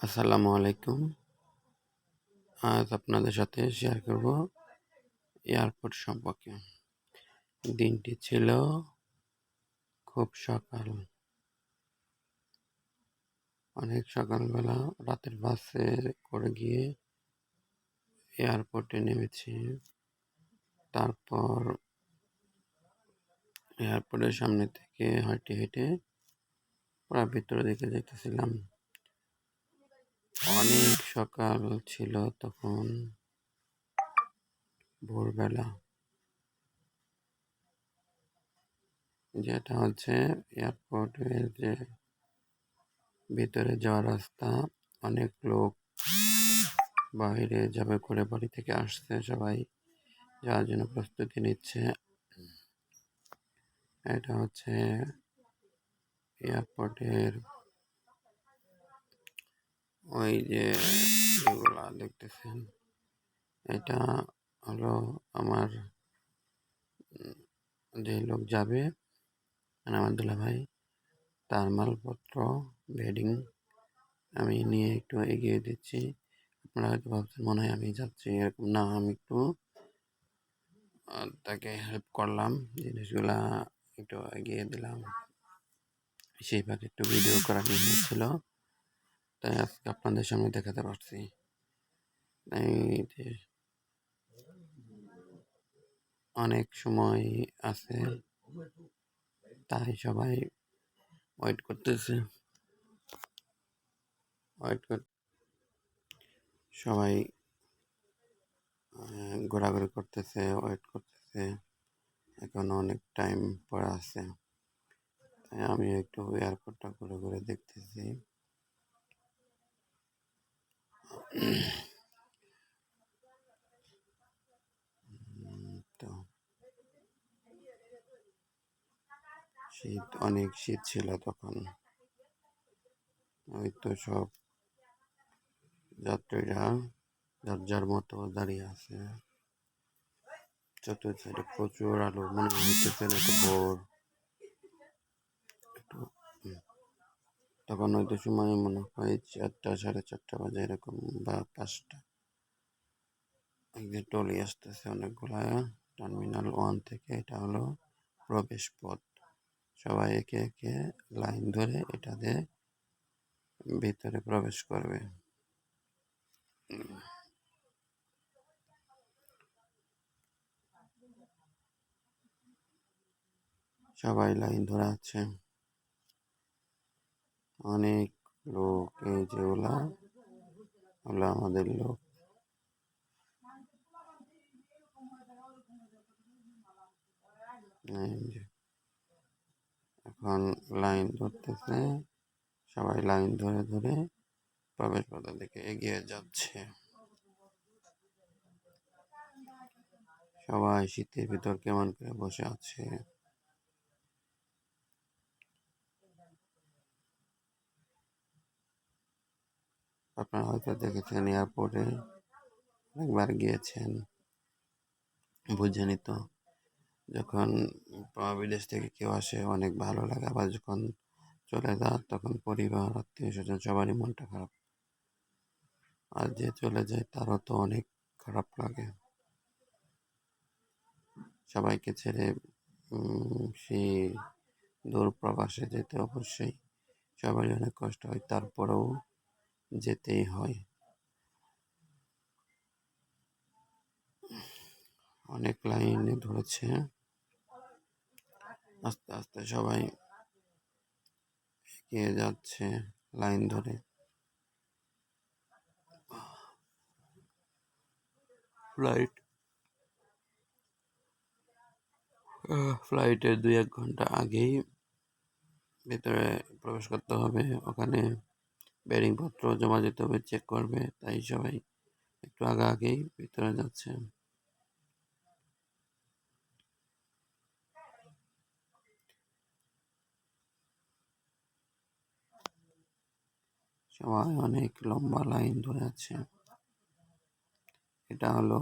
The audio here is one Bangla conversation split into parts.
আসসালামু আলাইকুম। আজ আপনাদের সাথে শেয়ার করব এয়ারপোর্ট সম্পর্কে। দিনটি ছিল খুব সকাল। অনেক সকালবেলা রাতের বাসে করে গিয়ে এয়ারপোর্টে নেমেছি। তারপর এয়ারপোর্টের সামনে থেকে হাঁটে হেঁটে প্রায় ভিতরের দিকে যেতেছিলাম। অনেক সকাল ছিল তখন ভোরবেলা। যেটা হচ্ছে এয়ারপোর্টের যে ভিতরে যাওয়ার রাস্তা, অনেক লোক বাইরে যাবে করে বাড়ি থেকে আসছে, সবাই যাওয়ার জন্য প্রস্তুতি নিচ্ছে। এটা হচ্ছে এয়ারপোর্টের ওই যে এগুলা দেখতেছেন, এটা হলো আমার যে লোক যাবে মানে আমার দুলা ভাই তার মালপত্র, বেডিং আমি নিয়ে একটু এগিয়ে দিচ্ছি। আপনারা হয়তো ভাবছেন, মনে হয় আমি যাচ্ছি এরকম। না, আমি একটু তাকে হেল্প করলাম, জিনিসগুলা একটু এগিয়ে দিলাম। সেইভাবে একটু ভিডিও করা হয়েছিল। তাই আজকে আপনাদের সামনে দেখাতে পারছি। অনেক সময় আছে, তাই সবাই ওয়েট করতেছে। ওয়েট কর, সবাই ঘোরাঘুরি করতেছে ওয়েট করতেছে। এখন অনেক টাইম পরে আছে। আমি একটু এয়ারপোর্টটা ঘুরে ঘুরে দেখতেছি। তো শীত অনেক শীত ছিল তখন। ওই তো সব যাত্রীরা যার যার মতো দাঁড়িয়ে আছে। চতুর্থ প্রচুর আলো, মনে হইতেছে একটু বোর একটু তখন হয়তো সময় মনে হয় চারটা, সাড়ে চারটা বাজে এরকম বা পাঁচটা। একদিন টলি আসতেছে অনেকগুলা, টার্মিনাল ওয়ান থেকে এটা হলো প্রবেশ পথ। সবাই একে একে লাইন ধরে এটা দিয়ে ভিতরে প্রবেশ করবে। সবাই লাইন ধরে আছে। অনেক লোক এই যে ওলা ওলা আমাদের লোক। এখন লাইন ধরতেছে, সবাই লাইন ধরে ধরে প্রবেশ পথের দিকে এগিয়ে যাচ্ছে। সবাই শীতের ভিতর কেমন করে বসে আছে? আপনারা হয়তো দেখেছেন এয়ারপোর্টে একবার গিয়েছেন, বুঝেনি তো, যখন বিদেশ থেকে কেউ আসে, অনেক ভালো লাগে, আবার যখন চলে যায় তখন পরিবার, আত্মীয় স্বজন সবারই মনটা খারাপ। আর যে চলে যায়, তারও তো অনেক খারাপ লাগে। সবাইকে ছেড়ে সেই দূর প্রবাসে যেতে অবশ্যই সবারই অনেক কষ্ট হয়। তারপরেও যেতেই হয়। অনেক লাইনে ধরেছে। আস্তে আস্তে সবাই এগিয়ে যাচ্ছে লাইন ধরে। ফ্লাইট। ফ্লাইটের দুই এক ঘণ্টা আগেই ভেতরে প্রবেশ করতে হবে। ওখানে ব্যারিংপত্র জমা দিতে হবে চেক করবে, তাই সবাই একটু আগে আগেই ভিতরে যাচ্ছে। সবাই অনেক লম্বা লাইন ধরে আছে। এটা হলো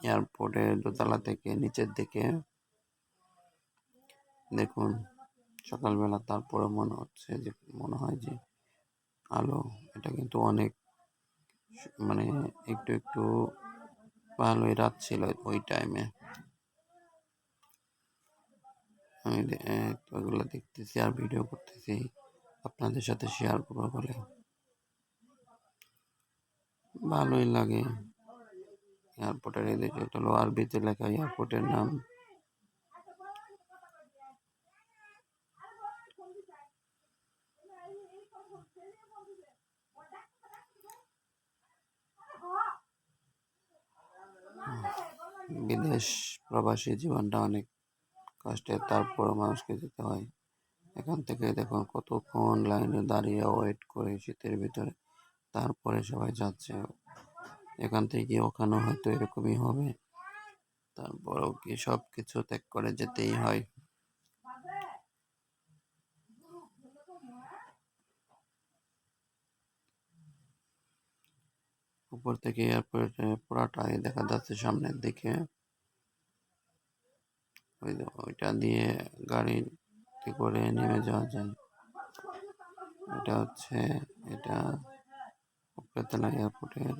এয়ারপোর্টের দোতলা থেকে নিচের দিকে। দেখুন, সকালবেলা তারপরে মনে হচ্ছে যে, মনে হয় যে আলো, এটা কিন্তু অনেক মানে একটু একটু ভালোই রাত ছিল ওই টাইমে আমি ওগুলো দেখতেছি আর ভিডিও করতেছি, আপনাদের সাথে শেয়ার করব বলে। ভালোই লাগে। এয়ারপোর্টের এদিকে এটা হলো আরবিতে লেখা এয়ারপোর্টের নাম বিদেশ প্রবাসী জীবনটা অনেক কষ্টের তারপরও মানুষকে যেতে হয়। এখান থেকে দেখুন কতক্ষণ লাইনে দাঁড়িয়ে ওয়েট করে শীতের ভিতরে, তারপরে সবাই যাচ্ছে। এখান থেকে ওখানে হয়তো এরকমই হবে। তারপরেও কি সব কিছু ত্যাগ করে যেতেই হয়। উপর থেকে এয়ারপোর্টে পুরাটাই দেখা যাচ্ছে সামনের দিকে। ওই ওইটা দিয়ে গাড়িতে করে নেমে যাওয়া যায়? এটা হচ্ছে, এটা উপরেতলা এয়ারপোর্টের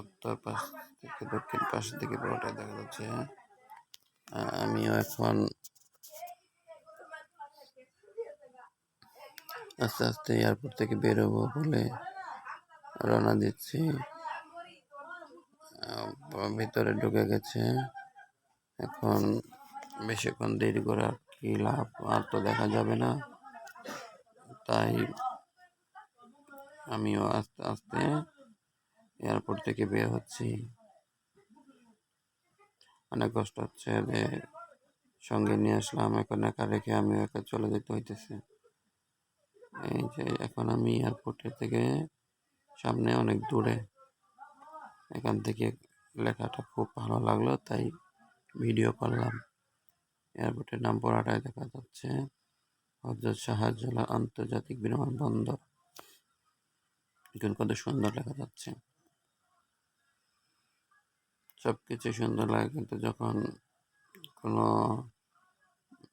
উত্তর পাশ থেকে দক্ষিণ পাশ থেকে পুরোটাই দেখা যাচ্ছে। আমিও এখন আস্তে আস্তে এয়ারপোর্ট থেকে বেরোবো বলে রওনা দিচ্ছি। ভিতরে ঢুকে গেছে। এখন বেশিক্ষণ দেরি করে আর কি লাভ, আর তো দেখা যাবে না। তাই আমিও আস্তে আস্তে এয়ারপোর্ট থেকে বের হচ্ছি। অনেক কষ্ট হচ্ছে সঙ্গে নিয়ে আসলাম, এখন একা রেখে আমিও একা চলে যেতে হইতেছে। এই যে এখন আমি এয়ারপোর্টের থেকে সামনে অনেক দূরে। এখান থেকে লেখাটা খুব ভালো লাগল, তাই ভিডিও করলাম। এয়ারপোর্টের নাম পড়াটায় দেখা যাচ্ছে। হজরত শাহজালাল আন্তর্জাতিক বিমানবন্দর। এখন কত সুন্দর দেখা যাচ্ছে। সব কিছু সুন্দর লাগে, কিন্তু যখন কোনো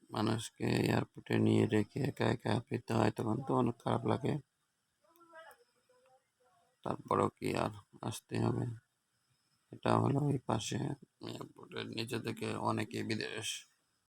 মানুষকে এয়ারপোর্টে নিয়ে রেখে একা একা ফিরতে হয়, তখন তো অনেক খারাপ লাগে। তারপরেও কি আর আসতে হবে? এটা হলো এই পাশে এয়ারপোর্টের নিচে থেকে অনেকে বিদেশ।